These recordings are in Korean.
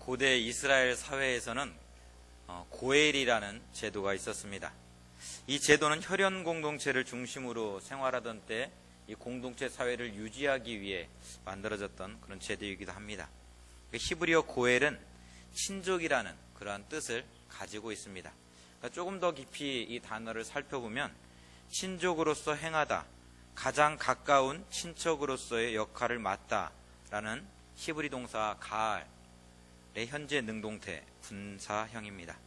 고대 이스라엘 사회에서는 어, 고엘이라는 제도가 있었습니다. 이 제도는 혈연 공동체를 중심으로 생활하던 때 이 공동체 사회를 유지하기 위해 만들어졌던 그런 제도이기도 합니다. 그 히브리어 고엘은 친족이라는 그러한 뜻을 가지고 있습니다. 그러니까 조금 더 깊이 이 단어를 살펴보면 친족으로서 행하다, 가장 가까운 친척으로서의 역할을 맡다라는 히브리 동사 가알의 현재 능동태 분사형입니다.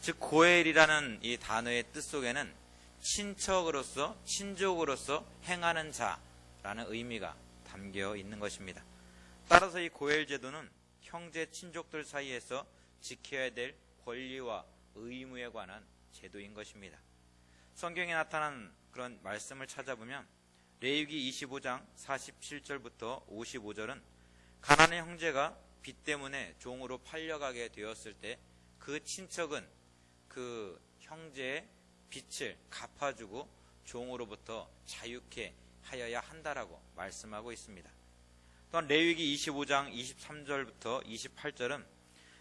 즉 고엘이라는 이 단어의 뜻 속에는 친척으로서 친족으로서 행하는 자라는 의미가 담겨 있는 것입니다. 따라서 이 고엘 제도는 형제 친족들 사이에서 지켜야 될 권리와 의무에 관한 제도인 것입니다. 성경에 나타난 그런 말씀을 찾아보면 레위기 25장 47절부터 55절은 가난의 형제가 빚 때문에 종으로 팔려가게 되었을 때 그 친척은 그 형제의 빚을 갚아주고 종으로부터 자유케 하여야 한다라고 말씀하고 있습니다. 또한 레위기 25장 23절부터 28절은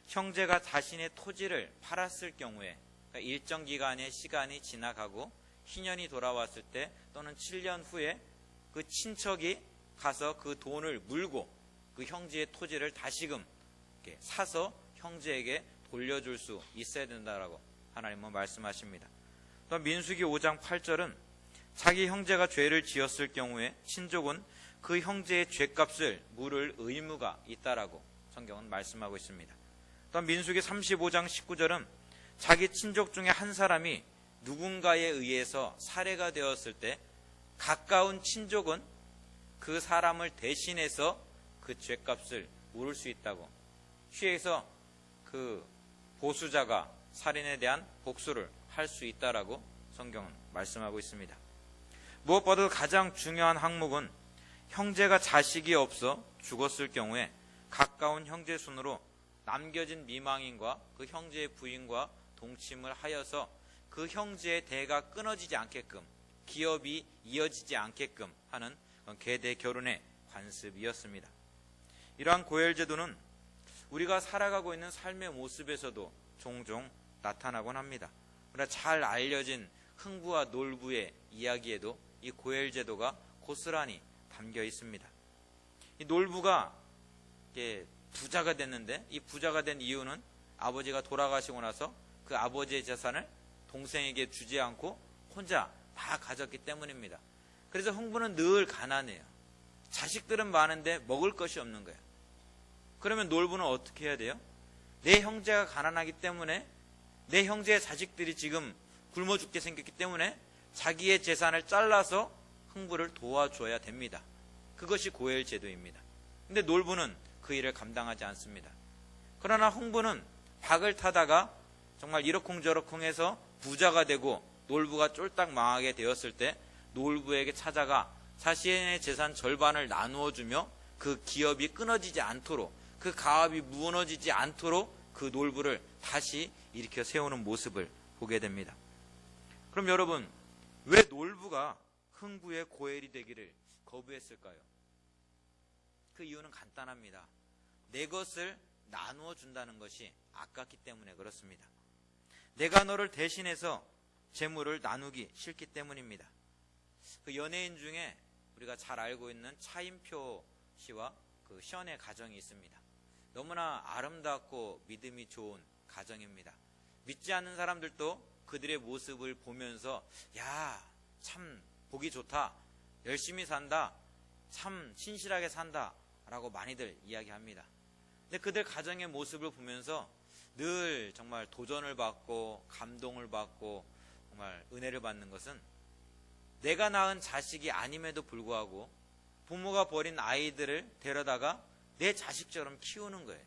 형제가 자신의 토지를 팔았을 경우에 그러니까 일정 기간의 시간이 지나가고 희년이 돌아왔을 때 또는 7년 후에 그 친척이 가서 그 돈을 물고 그 형제의 토지를 다시금 사서 형제에게 돌려줄 수 있어야 된다라고 하나님은 말씀하십니다. 또 민수기 5장 8절은 자기 형제가 죄를 지었을 경우에 친족은 그 형제의 죄값을 물을 의무가 있다라고 성경은 말씀하고 있습니다. 또 민수기 35장 19절은 자기 친족 중에 한 사람이 누군가에 의해서 살해가 되었을 때 가까운 친족은 그 사람을 대신해서 그 죄값을 물을 수 있다고 취해서 그 보수자가 살인에 대한 복수를 할 수 있다라고 성경은 말씀하고 있습니다. 무엇보다도 가장 중요한 항목은 형제가 자식이 없어 죽었을 경우에 가까운 형제 순으로 남겨진 미망인과 그 형제의 부인과 동침을 하여서 그 형제의 대가 끊어지지 않게끔 기업이 이어지지 않게끔 하는 계대 결혼의 관습이었습니다. 이러한 고엘 제도는 우리가 살아가고 있는 삶의 모습에서도 종종 나타나곤 합니다. 그러나 잘 알려진 흥부와 놀부의 이야기에도 이 고엘 제도가 고스란히 담겨 있습니다. 이 놀부가 부자가 됐는데 이 부자가 된 이유는 아버지가 돌아가시고 나서 그 아버지의 재산을 동생에게 주지 않고 혼자 다 가졌기 때문입니다. 그래서 흥부는 늘 가난해요. 자식들은 많은데 먹을 것이 없는 거예요. 그러면 놀부는 어떻게 해야 돼요? 내 형제가 가난하기 때문에 내 형제의 자식들이 지금 굶어 죽게 생겼기 때문에 자기의 재산을 잘라서 흥부를 도와줘야 됩니다. 그것이 고엘 제도입니다. 근데 놀부는 그 일을 감당하지 않습니다. 그러나 흥부는 박을 타다가 정말 이러쿵저러쿵 해서 부자가 되고 놀부가 쫄딱 망하게 되었을 때 놀부에게 찾아가 자신의 재산 절반을 나누어 주며 그 기업이 끊어지지 않도록 그 가업이 무너지지 않도록 그 놀부를 다시 일으켜 세우는 모습을 보게 됩니다. 그럼 여러분, 왜 놀부가 흥부의 고엘이 되기를 거부했을까요? 그 이유는 간단합니다. 내 것을 나누어 준다는 것이 아깝기 때문에 그렇습니다. 내가 너를 대신해서 재물을 나누기 싫기 때문입니다. 그 연예인 중에 우리가 잘 알고 있는 차인표 씨와 그 시연의 가정이 있습니다. 너무나 아름답고 믿음이 좋은 가정입니다. 믿지 않는 사람들도 그들의 모습을 보면서 야, 참 보기 좋다. 열심히 산다. 참 신실하게 산다. 라고 많이들 이야기합니다. 근데 그들 가정의 모습을 보면서 늘 정말 도전을 받고 감동을 받고 정말 은혜를 받는 것은 내가 낳은 자식이 아님에도 불구하고 부모가 버린 아이들을 데려다가 내 자식처럼 키우는 거예요.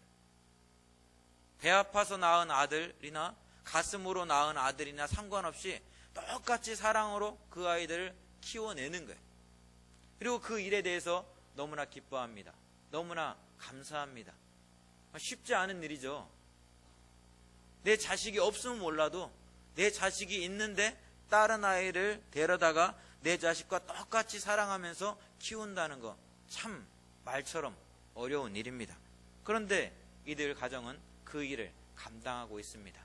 배 아파서 낳은 아들이나 가슴으로 낳은 아들이나 상관없이 똑같이 사랑으로 그 아이들을 키워내는 거예요. 그리고 그 일에 대해서 너무나 기뻐합니다. 너무나 감사합니다. 쉽지 않은 일이죠. 내 자식이 없으면 몰라도 내 자식이 있는데 다른 아이를 데려다가 내 자식과 똑같이 사랑하면서 키운다는 거 참 말처럼 어려운 일입니다. 그런데 이들 가정은 그 일을 감당하고 있습니다.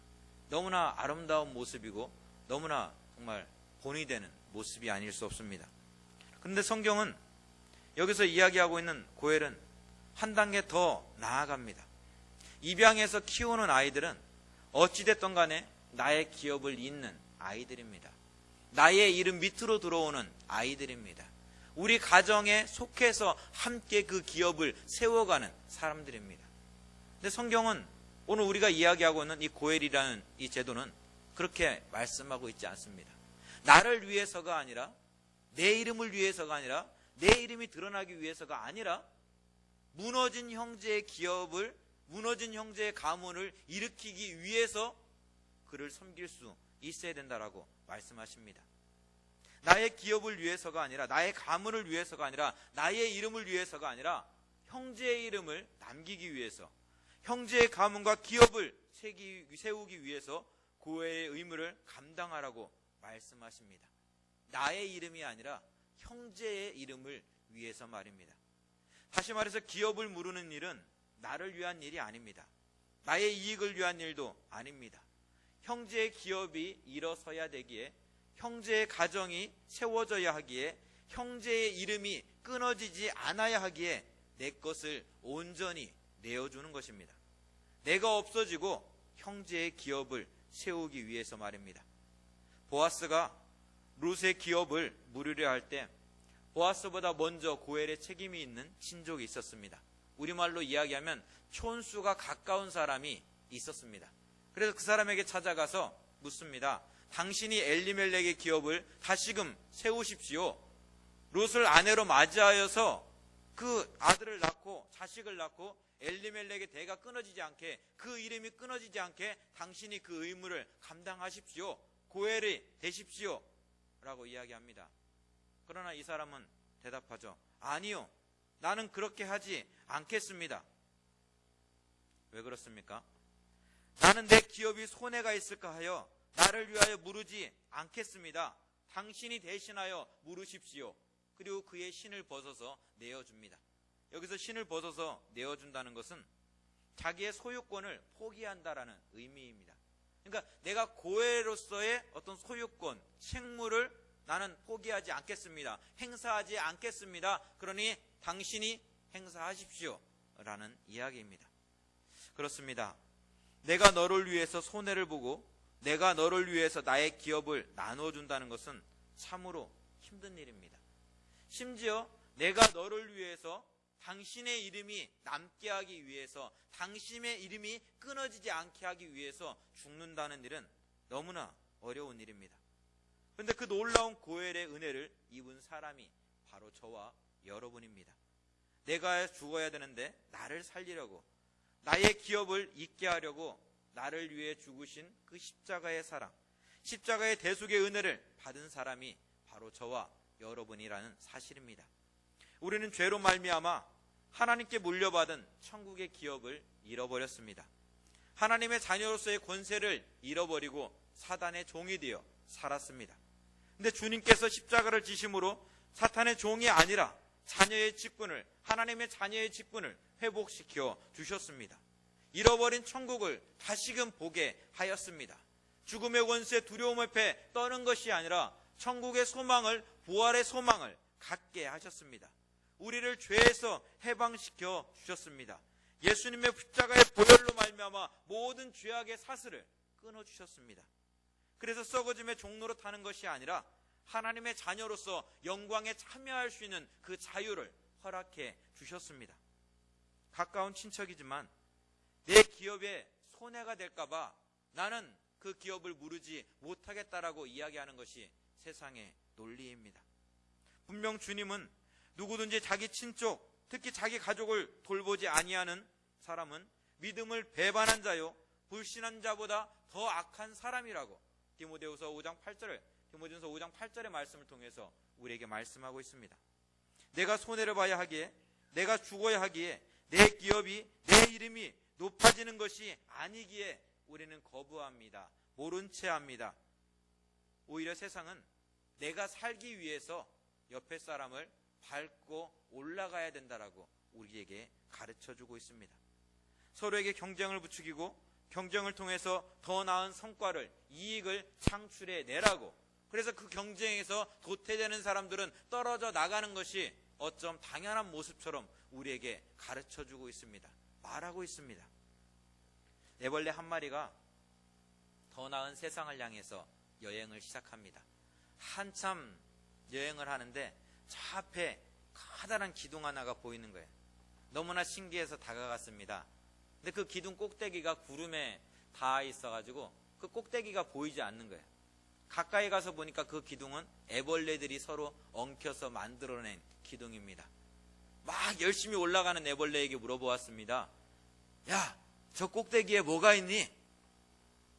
너무나 아름다운 모습이고 너무나 정말 본이 되는 모습이 아닐 수 없습니다. 그런데 성경은 여기서 이야기하고 있는 고엘은 한 단계 더 나아갑니다. 입양해서 키우는 아이들은 어찌됐던 간에 나의 기업을 잇는 아이들입니다. 나의 이름 밑으로 들어오는 아이들입니다. 우리 가정에 속해서 함께 그 기업을 세워가는 사람들입니다. 근데 성경은 오늘 우리가 이야기하고 있는 이 고엘이라는 이 제도는 그렇게 말씀하고 있지 않습니다. 나를 위해서가 아니라 내 이름을 위해서가 아니라 내 이름이 드러나기 위해서가 아니라 무너진 형제의 기업을 무너진 형제의 가문을 일으키기 위해서 그를 섬길 수 있어야 된다라고 말씀하십니다. 나의 기업을 위해서가 아니라 나의 가문을 위해서가 아니라 나의 이름을 위해서가 아니라 형제의 이름을 남기기 위해서 형제의 가문과 기업을 세우기 위해서 고해의 의무를 감당하라고 말씀하십니다. 나의 이름이 아니라 형제의 이름을 위해서 말입니다. 다시 말해서 기업을 무르는 일은 나를 위한 일이 아닙니다. 나의 이익을 위한 일도 아닙니다. 형제의 기업이 일어서야 되기에 형제의 가정이 세워져야 하기에 형제의 이름이 끊어지지 않아야 하기에 내 것을 온전히 내어주는 것입니다. 내가 없어지고 형제의 기업을 세우기 위해서 말입니다. 보아스가 룻의 기업을 무르려 할 때 보아스보다 먼저 고엘의 책임이 있는 친족이 있었습니다. 우리말로 이야기하면 촌수가 가까운 사람이 있었습니다. 그래서 그 사람에게 찾아가서 묻습니다. 당신이 엘리멜렉의 기업을 다시금 세우십시오. 롯을 아내로 맞이하여서 그 아들을 낳고 자식을 낳고 엘리멜렉의 대가 끊어지지 않게 그 이름이 끊어지지 않게 당신이 그 의무를 감당하십시오. 고엘이 되십시오. 라고 이야기합니다. 그러나 이 사람은 대답하죠. 아니요. 나는 그렇게 하지 않겠습니다. 왜 그렇습니까? 나는 내 기업이 손해가 있을까 하여 나를 위하여 물으지 않겠습니다. 당신이 대신하여 물으십시오. 그리고 그의 신을 벗어서 내어줍니다. 여기서 신을 벗어서 내어준다는 것은 자기의 소유권을 포기한다라는 의미입니다. 그러니까 내가 고해로서의 어떤 소유권, 책무를 나는 포기하지 않겠습니다. 행사하지 않겠습니다. 그러니 당신이 행사하십시오. 라는 이야기입니다. 그렇습니다. 내가 너를 위해서 손해를 보고 내가 너를 위해서 나의 기업을 나눠준다는 것은 참으로 힘든 일입니다. 심지어 내가 너를 위해서 당신의 이름이 남게 하기 위해서 당신의 이름이 끊어지지 않게 하기 위해서 죽는다는 일은 너무나 어려운 일입니다. 그런데 그 놀라운 고엘의 은혜를 입은 사람이 바로 저와 여러분입니다. 내가 죽어야 되는데 나를 살리려고 나의 기업을 잊게 하려고 나를 위해 죽으신 그 십자가의 사랑, 십자가의 대속의 은혜를 받은 사람이 바로 저와 여러분이라는 사실입니다. 우리는 죄로 말미암아 하나님께 물려받은 천국의 기업을 잃어버렸습니다. 하나님의 자녀로서의 권세를 잃어버리고 사단의 종이 되어 살았습니다. 근데 주님께서 십자가를 지심으로 사탄의 종이 아니라 자녀의 직분을 하나님의 자녀의 직분을 회복시켜 주셨습니다. 잃어버린 천국을 다시금 보게 하였습니다. 죽음의 원수의 두려움 앞에 떠는 것이 아니라 천국의 소망을 부활의 소망을 갖게 하셨습니다. 우리를 죄에서 해방시켜 주셨습니다. 예수님의 십자가의 보혈로 말미암아 모든 죄악의 사슬을 끊어 주셨습니다. 그래서 썩어짐의 종로로 타는 것이 아니라 하나님의 자녀로서 영광에 참여할 수 있는 그 자유를 허락해 주셨습니다. 가까운 친척이지만 내 기업에 손해가 될까봐 나는 그 기업을 무르지 못하겠다라고 이야기하는 것이 세상의 논리입니다. 분명 주님은 누구든지 자기 친족, 특히 자기 가족을 돌보지 아니하는 사람은 믿음을 배반한 자요, 불신한 자보다 더 악한 사람이라고 디모데후서 5장 8절을 디모데후서 5장 8절의 말씀을 통해서 우리에게 말씀하고 있습니다. 내가 손해를 봐야 하기에 내가 죽어야 하기에 내 기업이 내 이름이 높아지는 것이 아니기에 우리는 거부합니다. 모른 채 합니다. 오히려 세상은 내가 살기 위해서 옆에 사람을 밟고 올라가야 된다라고 우리에게 가르쳐 주고 있습니다. 서로에게 경쟁을 부추기고 경쟁을 통해서 더 나은 성과를 이익을 창출해 내라고 그래서 그 경쟁에서 도태되는 사람들은 떨어져 나가는 것이 어쩜 당연한 모습처럼 우리에게 가르쳐 주고 있습니다. 말하고 있습니다. 애벌레 한 마리가 더 나은 세상을 향해서 여행을 시작합니다. 한참 여행을 하는데 저 앞에 커다란 기둥 하나가 보이는 거예요. 너무나 신기해서 다가갔습니다. 근데 그 기둥 꼭대기가 구름에 닿아 있어가지고 그 꼭대기가 보이지 않는 거예요. 가까이 가서 보니까 그 기둥은 애벌레들이 서로 엉켜서 만들어낸 기둥입니다. 막 열심히 올라가는 애벌레에게 물어보았습니다. 야, 저 꼭대기에 뭐가 있니?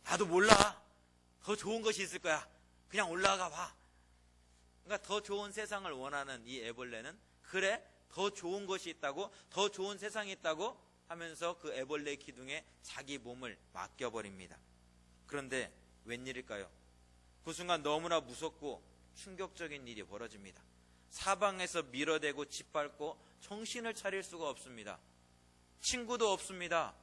나도 몰라. 더 좋은 것이 있을 거야. 그냥 올라가 봐. 그러니까 더 좋은 세상을 원하는 이 애벌레는 그래 더 좋은 것이 있다고 더 좋은 세상이 있다고 하면서 그 애벌레 기둥에 자기 몸을 맡겨버립니다. 그런데 웬일일까요? 그 순간 너무나 무섭고 충격적인 일이 벌어집니다. 사방에서 밀어대고 짓밟고 정신을 차릴 수가 없습니다. 친구도 없습니다.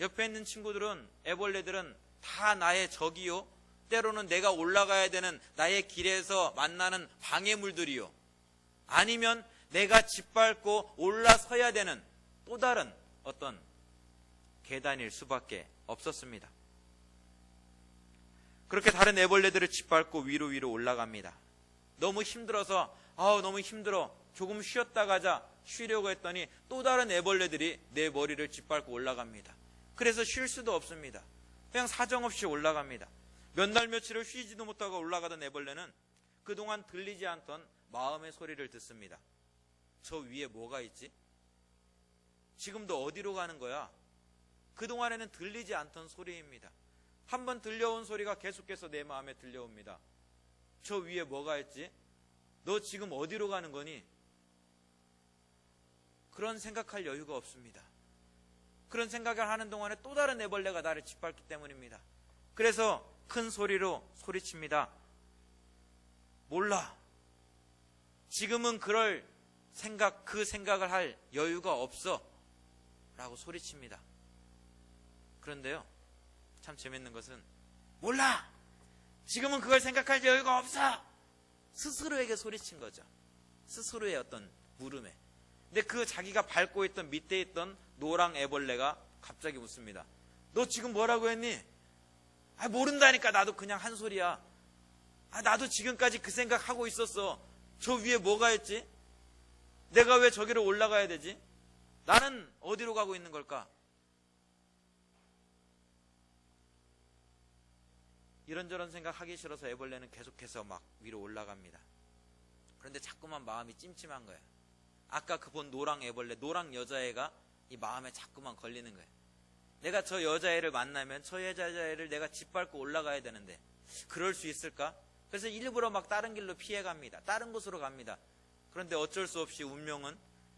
옆에 있는 친구들은 애벌레들은 다 나의 적이요. 때로는 내가 올라가야 되는 나의 길에서 만나는 방해물들이요. 아니면 내가 짓밟고 올라서야 되는 또 다른 어떤 계단일 수밖에 없었습니다. 그렇게 다른 애벌레들을 짓밟고 위로 위로 올라갑니다. 너무 힘들어서 아우 너무 힘들어 조금 쉬었다 가자 쉬려고 했더니 또 다른 애벌레들이 내 머리를 짓밟고 올라갑니다. 그래서 쉴 수도 없습니다. 그냥 사정없이 올라갑니다. 몇 날 며칠을 쉬지도 못하고 올라가던 애벌레는 그동안 들리지 않던 마음의 소리를 듣습니다. 저 위에 뭐가 있지? 지금도 어디로 가는 거야? 그동안에는 들리지 않던 소리입니다. 한번 들려온 소리가 계속해서 내 마음에 들려옵니다. 저 위에 뭐가 있지? 너 지금 어디로 가는 거니? 그런 생각할 여유가 없습니다. 그런 생각을 하는 동안에 또 다른 애벌레가 나를 짓밟기 때문입니다. 그래서 큰 소리로 소리칩니다. 몰라. 지금은 그럴 생각, 그 생각을 할 여유가 없어. 라고 소리칩니다. 그런데요, 참 재밌는 것은, 몰라! 지금은 그걸 생각할 여유가 없어! 스스로에게 소리친 거죠. 스스로의 어떤 물음에. 근데 그 자기가 밟고 있던 밑에 있던 노랑 애벌레가 갑자기 묻습니다. 너 지금 뭐라고 했니? 아, 모른다니까 나도 그냥 한 소리야. 아, 나도 지금까지 그 생각 하고 있었어. 저 위에 뭐가 있지? 내가 왜 저기로 올라가야 되지? 나는 어디로 가고 있는 걸까? 이런저런 생각 하기 싫어서 애벌레는 계속해서 막 위로 올라갑니다. 그런데 자꾸만 마음이 찜찜한 거예요. 아까 그 본 노랑 애벌레, 노랑 여자애가 이 마음에 자꾸만 걸리는 거예요. 내가 저 여자애를 만나면 저 여자애를 내가 짓밟고 올라가야 되는데 그럴 수 있을까? 그래서 일부러 막 다른 길로 피해 갑니다. 다른 곳으로 갑니다. 그런데 어쩔 수 없이 운명은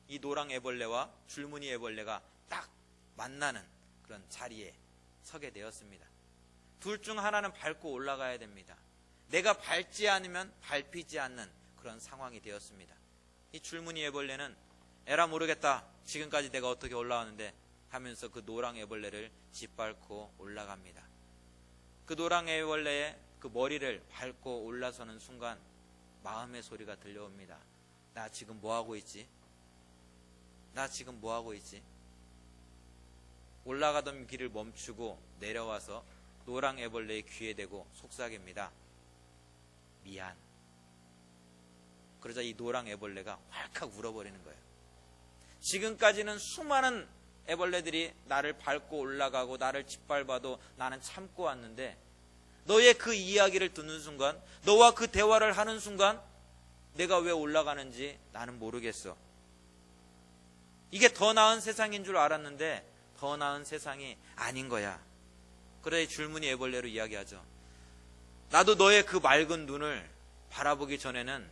이 노랑 애벌레와 줄무늬 애벌레가 딱 만나는 그런 자리에 서게 되었습니다. 둘 중 하나는 밟고 올라가야 됩니다. 내가 밟지 않으면 밟히지 않는 그런 상황이 되었습니다. 이 줄무늬 애벌레는 에라 모르겠다. 지금까지 내가 어떻게 올라왔는데 하면서 그 노랑 애벌레를 짓밟고 올라갑니다. 그 노랑 애벌레의 그 머리를 밟고 올라서는 순간 마음의 소리가 들려옵니다. 나 지금 뭐 하고 있지? 나 지금 뭐 하고 있지? 올라가던 길을 멈추고 내려와서 노랑 애벌레의 귀에 대고 속삭입니다. 미안. 그러자 이 노랑 애벌레가 활칵 울어버리는 거예요. 지금까지는 수많은 애벌레들이 나를 밟고 올라가고 나를 짓밟아도 나는 참고 왔는데 너의 그 이야기를 듣는 순간 너와 그 대화를 하는 순간 내가 왜 올라가는지 나는 모르겠어. 이게 더 나은 세상인 줄 알았는데 더 나은 세상이 아닌 거야. 그래 줄무늬 애벌레로 이야기하죠. 나도 너의 그 맑은 눈을 바라보기 전에는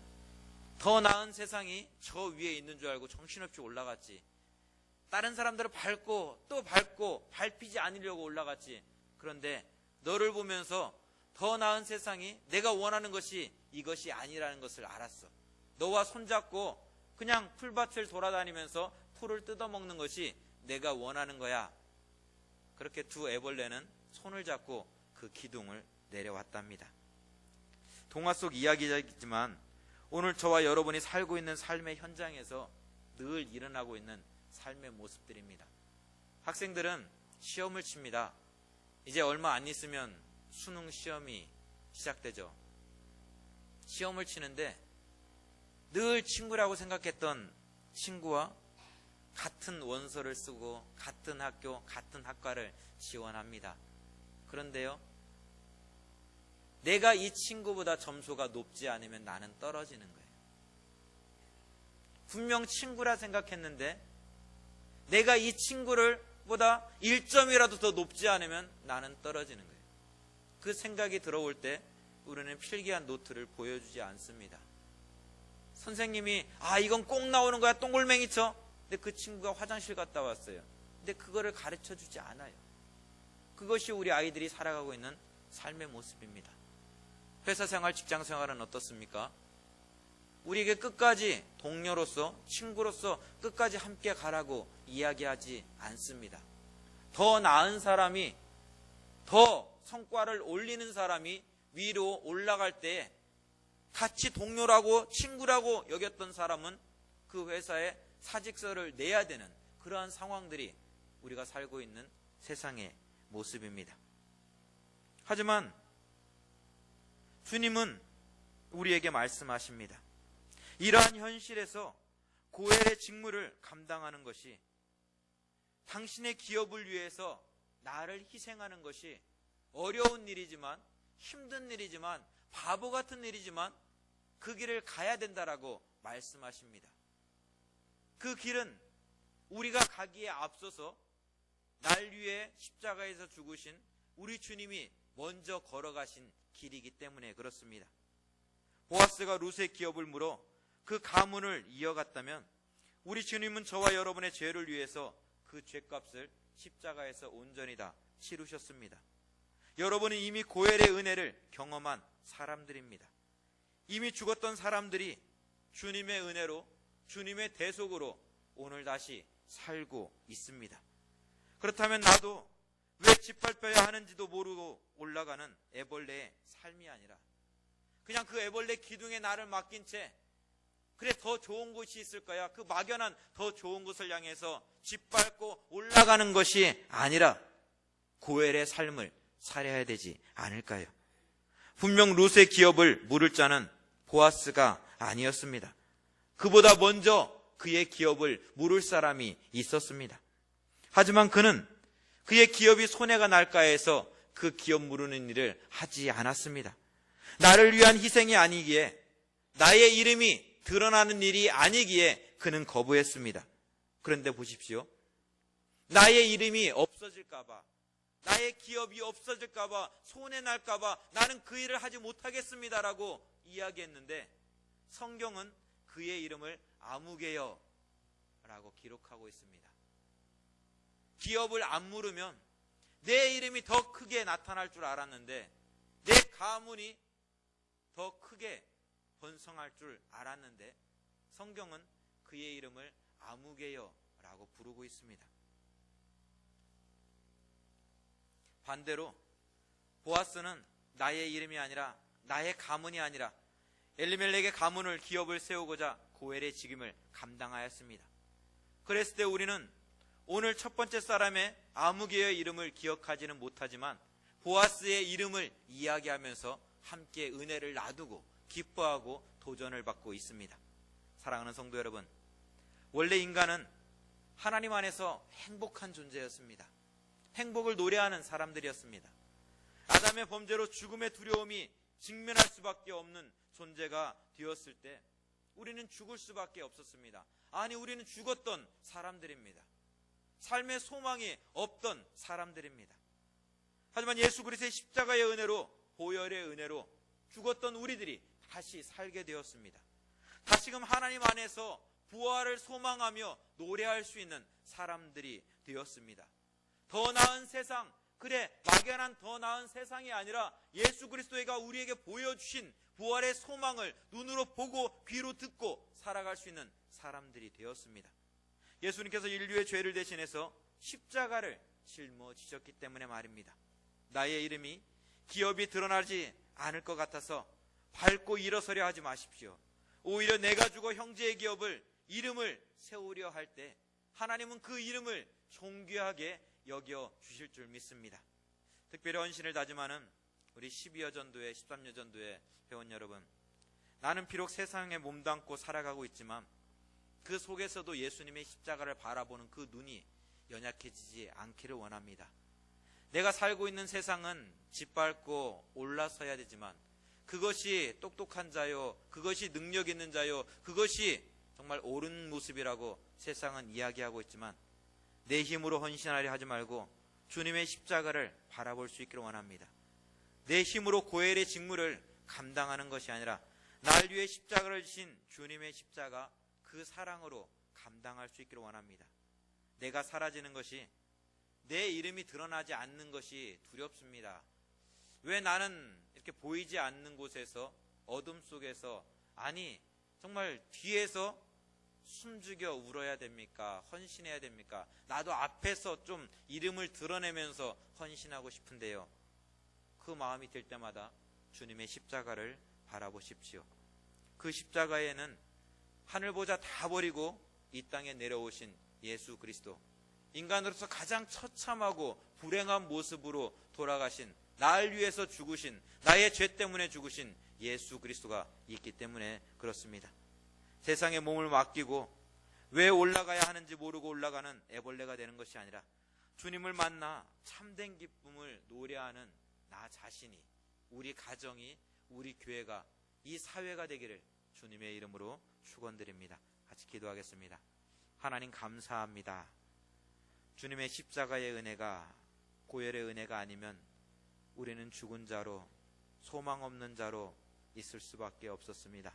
더 나은 세상이 저 위에 있는 줄 알고 정신없이 올라갔지. 다른 사람들을 밟고 또 밟고 밟히지 않으려고 올라갔지. 그런데 너를 보면서 더 나은 세상이 내가 원하는 것이 이것이 아니라는 것을 알았어. 너와 손잡고 그냥 풀밭을 돌아다니면서 풀을 뜯어먹는 것이 내가 원하는 거야. 그렇게 두 애벌레는 손을 잡고 그 기둥을 내려왔답니다. 동화 속 이야기이지만 오늘 저와 여러분이 살고 있는 삶의 현장에서 늘 일어나고 있는 삶의 모습들입니다. 학생들은 시험을 칩니다. 이제 얼마 안 있으면 수능 시험이 시작되죠. 시험을 치는데 늘 친구라고 생각했던 친구와 같은 원서를 쓰고 같은 학교, 같은 학과를 지원합니다. 그런데요, 내가 이 친구보다 점수가 높지 않으면 나는 떨어지는 거예요. 분명 친구라 생각했는데 내가 이 친구를 보다 1점이라도 더 높지 않으면 나는 떨어지는 거예요. 그 생각이 들어올 때 우리는 필기한 노트를 보여주지 않습니다. 선생님이 아 이건 꼭 나오는 거야 동글맹이 쳐. 근데 그 친구가 화장실 갔다 왔어요. 근데 그거를 가르쳐 주지 않아요. 그것이 우리 아이들이 살아가고 있는 삶의 모습입니다. 회사 생활, 직장 생활은 어떻습니까? 우리에게 끝까지 동료로서, 친구로서 끝까지 함께 가라고 이야기하지 않습니다. 더 나은 사람이, 더 성과를 올리는 사람이 위로 올라갈 때 같이 동료라고 친구라고 여겼던 사람은 그 회사에 사직서를 내야 되는 그러한 상황들이 우리가 살고 있는 세상의 모습입니다. 하지만 주님은 우리에게 말씀하십니다. 이러한 현실에서 고엘의 직무를 감당하는 것이 당신의 기업을 위해서 나를 희생하는 것이 어려운 일이지만 힘든 일이지만 바보 같은 일이지만 그 길을 가야 된다라고 말씀하십니다. 그 길은 우리가 가기에 앞서서 날 위해 십자가에서 죽으신 우리 주님이 먼저 걸어가신 길이기 때문에 그렇습니다. 보아스가 루스의 기업을 물어 그 가문을 이어갔다면 우리 주님은 저와 여러분의 죄를 위해서 그 죄값을 십자가에서 온전히 다 치르셨습니다. 여러분은 이미 고엘의 은혜를 경험한 사람들입니다. 이미 죽었던 사람들이 주님의 은혜로 주님의 대속으로 오늘 다시 살고 있습니다. 그렇다면 나도 왜 짓밟혀야 하는지도 모르고 올라가는 애벌레의 삶이 아니라 그냥 그 애벌레 기둥에 나를 맡긴 채 그래 더 좋은 곳이 있을 거야. 그 막연한 더 좋은 곳을 향해서 짓밟고 올라가는 것이 아니라 고엘의 삶을 살아야 되지 않을까요? 분명 루스의 기업을 물을 자는 보아스가 아니었습니다. 그보다 먼저 그의 기업을 물을 사람이 있었습니다. 하지만 그는 그의 기업이 손해가 날까 해서 그 기업 무르는 일을 하지 않았습니다. 나를 위한 희생이 아니기에 나의 이름이 드러나는 일이 아니기에 그는 거부했습니다. 그런데 보십시오. 나의 이름이 없어질까봐, 나의 기업이 없어질까봐, 손해 날까봐 나는 그 일을 하지 못하겠습니다라고 이야기했는데 성경은 그의 이름을 아무개요 라고 기록하고 있습니다. 기업을 안 물으면 내 이름이 더 크게 나타날 줄 알았는데 내 가문이 더 크게 번성할 줄 알았는데 성경은 그의 이름을 아무개요라고 부르고 있습니다. 반대로 보아스는 나의 이름이 아니라 나의 가문이 아니라 엘리멜렉의 가문을 기업을 세우고자 고엘의 직임을 감당하였습니다. 그랬을 때 우리는 오늘 첫 번째 사람의 아무개의 이름을 기억하지는 못하지만 보아스의 이름을 이야기하면서 함께 은혜를 나누고 기뻐하고 도전을 받고 있습니다. 사랑하는 성도 여러분, 원래 인간은 하나님 안에서 행복한 존재였습니다. 행복을 노래하는 사람들이었습니다. 아담의 범죄로 죽음의 두려움이 직면할 수밖에 없는 존재가 되었을 때 우리는 죽을 수밖에 없었습니다. 아니, 우리는 죽었던 사람들입니다. 삶의 소망이 없던 사람들입니다. 하지만 예수 그리스도의 십자가의 은혜로 보혈의 은혜로 죽었던 우리들이 다시 살게 되었습니다. 다시금 하나님 안에서 부활을 소망하며 노래할 수 있는 사람들이 되었습니다. 더 나은 세상, 그래 막연한 더 나은 세상이 아니라 예수 그리스도가 우리에게 보여주신 부활의 소망을 눈으로 보고 귀로 듣고 살아갈 수 있는 사람들이 되었습니다. 예수님께서 인류의 죄를 대신해서 십자가를 짊어지셨기 때문에 말입니다. 나의 이름이 기업이 드러나지 않을 것 같아서 밟고 일어서려 하지 마십시오. 오히려 내가 죽어 형제의 기업을 이름을 세우려 할 때 하나님은 그 이름을 존귀하게 여겨 주실 줄 믿습니다. 특별히 헌신을 다짐하는 우리 12여 전도회, 13여 전도회 회원 여러분. 나는 비록 세상에 몸담고 살아가고 있지만 그 속에서도 예수님의 십자가를 바라보는 그 눈이 연약해지지 않기를 원합니다. 내가 살고 있는 세상은 짓밟고 올라서야 되지만 그것이 똑똑한 자요, 그것이 능력 있는 자요, 그것이 정말 옳은 모습이라고 세상은 이야기하고 있지만 내 힘으로 헌신하려 하지 말고 주님의 십자가를 바라볼 수 있기를 원합니다. 내 힘으로 고엘의 직무를 감당하는 것이 아니라 날 위해 십자가를 지신 주님의 십자가 그 사랑으로 감당할 수 있기를 원합니다. 내가 사라지는 것이 내 이름이 드러나지 않는 것이 두렵습니다. 왜 나는 이렇게 보이지 않는 곳에서 어둠 속에서 아니 정말 뒤에서 숨죽여 울어야 됩니까? 헌신해야 됩니까? 나도 앞에서 좀 이름을 드러내면서 헌신하고 싶은데요. 그 마음이 들 때마다 주님의 십자가를 바라보십시오. 그 십자가에는 하늘 보자 다 버리고 이 땅에 내려오신 예수 그리스도. 인간으로서 가장 처참하고 불행한 모습으로 돌아가신 날 위해서 죽으신 나의 죄 때문에 죽으신 예수 그리스도가 있기 때문에 그렇습니다. 세상에 몸을 맡기고 왜 올라가야 하는지 모르고 올라가는 애벌레가 되는 것이 아니라 주님을 만나 참된 기쁨을 노래하는 나 자신이 우리 가정이 우리 교회가 이 사회가 되기를 주님의 이름으로 축원드립니다. 같이 기도하겠습니다. 하나님 감사합니다. 주님의 십자가의 은혜가 고열의 은혜가 아니면 우리는 죽은 자로 소망 없는 자로 있을 수밖에 없었습니다.